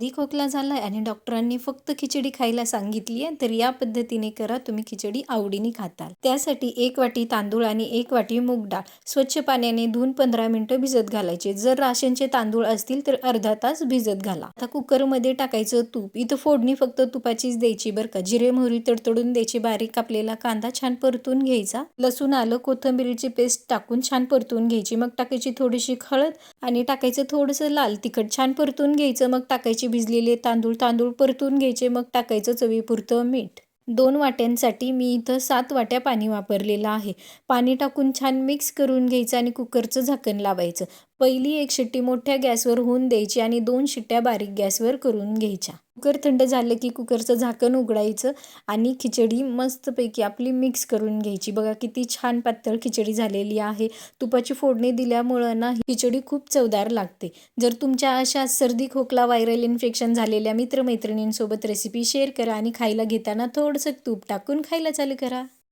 सर्दी खोकला झालाय आणि डॉक्टरांनी फक्त खिचडी खायला सांगितली आहे तर या पद्धतीने करा तुम्ही खिचडी आवडीने खाताल. त्यासाठी एक वाटी तांदूळ आणि एक वाटी मूग डाळ. स्वच्छ पाण्याने धुवून पंधरा मिनटं भिजत घालायचे. जर राशनचे तांदूळ असतील तर अर्धा तास भिजत घाला. आता कुकरमध्ये टाकायचं तूप. इथं फोडणी फक्त तुपाचीच द्यायची बरं का. जिरे मोहरी तडतडून द्यायची. बारीक कापलेला कांदा छान परतून घ्यायचा. लसूण आलं कोथिंबीरीची पेस्ट टाकून छान परतून घ्यायची. मग टाकायची थोडीशी हळद आणि टाकायचं थोडंसं लाल तिखट. छान परतून घ्यायचं. मग टाकायची भिजलेले तांदूळ तांदूळ परतून घ्यायचे मग टाकायचं चवीपुरतं मीठ. दोन वाट्यांसाठी मी इथं सात वाट्या पाणी वापरलेलं आहे. पाणी टाकून छान मिक्स करून घ्यायचं आणि कुकरचं झाकण लावायचं. पहिली एक शिट्टी मोठ्या गॅसवर होऊन द्यायची आणि दोन शिट्ट्या बारीक गॅसवर करून घ्यायच्या. कुकर थंड झालं की कुकरचं झाकण उघडायचं आणि खिचडी मस्तपैकी आपली मिक्स करून घ्यायची. बघा किती छान पातळ खिचडी झालेली आहे. तुपाची फोडणी दिल्यामुळं ना खिचडी खूप चवदार लागते. जर तुमच्या अशा सर्दी खोकला व्हायरल इन्फेक्शन झालेल्या मित्रमैत्रिणींसोबत रेसिपी शेअर करा आणि खायला घेताना थोडंसं तूप टाकून खायला चालू करा.